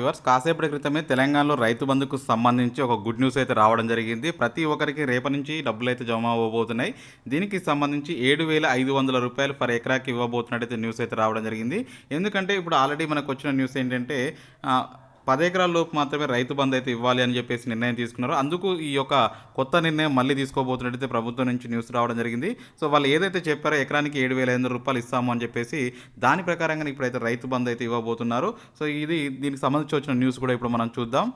Viewers కాసేపటి క్రితమే తెలంగాణలో రైతు బంధుకు సంబంధించి ఒక గుడ్ న్యూస్ అయితే రావడం జరిగింది. ప్రతి ఒక్కరికి రేపటి నుంచి డబ్బులు అయితే జమ అవ్వబోతున్నాయి. దీనికి సంబంధించి ఏడు వేల ఐదు వందల రూపాయలు ఫర్ ఎకరాకి ఇవ్వబోతున్నట్టయితే న్యూస్ అయితే రావడం జరిగింది. ఎందుకంటే ఇప్పుడు ఆల్రెడీ మనకు వచ్చిన న్యూస్ ఏంటంటే ఆ, పది లోపు మాత్రమే రైతు బంధు అయితే ఇవ్వాలి అని చెప్పేసి నిర్ణయం తీసుకున్నారు. అందుకు ఈ యొక్క కొత్త నిర్ణయం మళ్ళీ తీసుకోబోతున్నట్టయితే ప్రభుత్వం నుంచి న్యూస్ రావడం జరిగింది. సో వాళ్ళు ఏదైతే చెప్పారో ఎకరానికి ఏడు వేల ఐదు వందల రూపాయలు ఇస్తాము అని చెప్పేసి దాని ప్రకారంగా ఇప్పుడైతే రైతు బంధు అయితే ఇవ్వబోతున్నారు. సో ఇది దీనికి సంబంధించి వచ్చిన న్యూస్ కూడా ఇప్పుడు మనం చూద్దాం.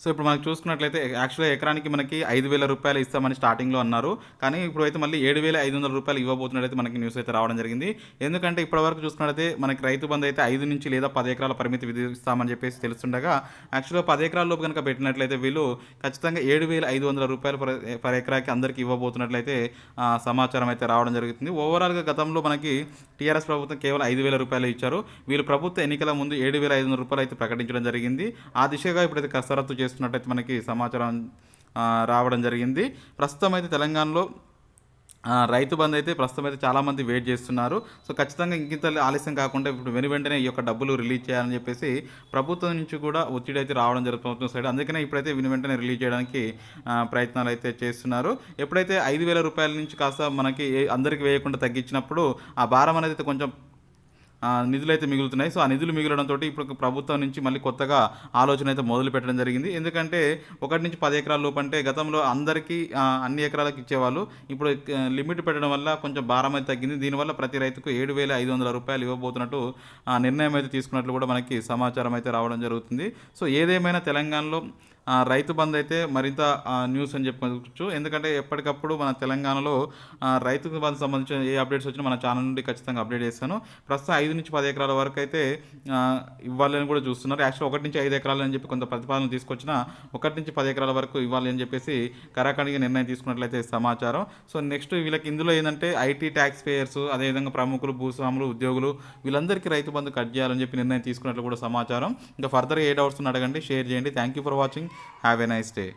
సో ఇప్పుడు మనకు చూసుకున్నట్లయితే యాక్చువల్గా ఎకరానికి మనకి ఐదు వేల రూపాయలు ఇస్తామని స్టార్టింగ్లో అన్నారు. కానీ ఇప్పుడు అయితే మళ్ళీ ఏడు వేల ఐదు వందల రూపాయలు ఇవ్వబోతున్నట్టయితే మనకి న్యూస్ అయితే రావడం జరిగింది. ఎందుకంటే ఇప్పటివరకు చూసుకున్నట్లయితే మనకి రైతు బంధు అయితే ఐదు నుంచి లేదా పది ఎకరాల పరిమితి విధిస్తామని చెప్పేసి తెలుస్తుండగా యాక్చువల్గా పది ఎకరాల్లోపు కనుక పెట్టినట్లయితే వీళ్ళు ఖచ్చితంగా ఏడు వేల ఐదు వందల రూపాయలు పర్ ఎకరాకి అందరికీ ఇవ్వబోతున్నట్లయితే సమాచారం అయితే రావడం జరుగుతుంది. ఓవరాల్గా గతంలో మనకి టీఆర్ఎస్ ప్రభుత్వం కేవలం ఐదు వేల రూపాయలు ఇచ్చారు. వీళ్ళు ప్రభుత్వ ఎన్నికల ముందు ఏడు వేల ఐదు వందల రూపాయలు అయితే ప్రకటించడం జరిగింది. ఆ దిశగా ఇప్పుడైతే కసరత్తు చేస్తారు చేస్తున్నట్టయితే మనకి సమాచారం రావడం జరిగింది. ప్రస్తుతం అయితే తెలంగాణలో రైతు బంధు అయితే ప్రస్తుతం అయితే చాలామంది వెయిట్ చేస్తున్నారు. సో ఖచ్చితంగా ఇంకింత ఆలస్యం కాకుండా ఇప్పుడు వెను వెంటనే ఈ యొక్క డబ్బులు రిలీజ్ చేయాలని చెప్పేసి ప్రభుత్వం నుంచి కూడా ఒత్తిడి అయితే రావడం జరుగుతుంది సైడ్. అందుకనే ఇప్పుడైతే వెను వెంటనే రిలీజ్ చేయడానికి ప్రయత్నాలు అయితే చేస్తున్నారు. ఎప్పుడైతే ఐదు వేల రూపాయల నుంచి కాస్త మనకి ఏ- అందరికి వేయకుండా తగ్గించినప్పుడు ఆ భారం అనేది అయితే కొంచెం నిధులు అయితే మిగులుతున్నాయి. సో ఆ నిధులు మిగలడంతో ఇప్పుడు ప్రభుత్వం నుంచి మళ్ళీ కొత్తగా ఆలోచన అయితే మొదలు పెట్టడం జరిగింది. ఎందుకంటే ఒకటి నుంచి పది ఎకరాల లోపు అంటే గతంలో అందరికీ అన్ని ఎకరాలకు ఇచ్చేవాళ్ళు. ఇప్పుడు లిమిట్ పెట్టడం వల్ల కొంచెం భారం అయితే తగ్గింది. దీనివల్ల ప్రతి రైతుకు ఏడు వేల ఐదు వందల రూపాయలు ఇవ్వబోతున్నట్టు ఆ, నిర్ణయం అయితే తీసుకున్నట్లు కూడా మనకి సమాచారం అయితే రావడం జరుగుతుంది. సో ఏదేమైనా తెలంగాణలో రైతు బంద్ అయితే మరింత న్యూస్ అని చెప్పుకోవచ్చు. ఎందుకంటే ఎప్పటికప్పుడు మన తెలంగాణలో రైతు బంద్ సంబంధించిన ఏ అప్డేట్స్ వచ్చినా మన ఛానల్ నుండి ఖచ్చితంగా అప్డేట్ చేస్తాను. ప్రస్తుతం ఐదు నుంచి పది ఎకరాల వరకు అయితే ఇవ్వాలని కూడా చూస్తున్నారు. యాక్చువల్ ఒకటి నుంచి ఐదు ఎకరాలు అని చెప్పి కొంత ప్రతిపాదన తీసుకొచ్చిన ఒకటి నుంచి పది ఎకరాల వరకు ఇవ్వాలి అని చెప్పేసి కరాఖండిగా నిర్ణయం తీసుకున్నట్లయితే సమాచారం. సో నెక్స్ట్ వీళ్ళకి ఇందులో ఏంటంటే ఐటీ ట్యాక్స్ పేయర్స్ అదేవిధంగా ప్రముఖులు భూస్వాములు ఉద్యోగులు వీళ్ళందరికీ రైతు బంధు కట్ చేయాలని చెప్పి నిర్ణయం తీసుకున్నట్లు కూడా సమాచారం. ఇంకా ఫర్దర్ ఏ డౌట్స్ ఉన్న అడగండి షేర్ చేయండి. Thank you for watching Have a nice day.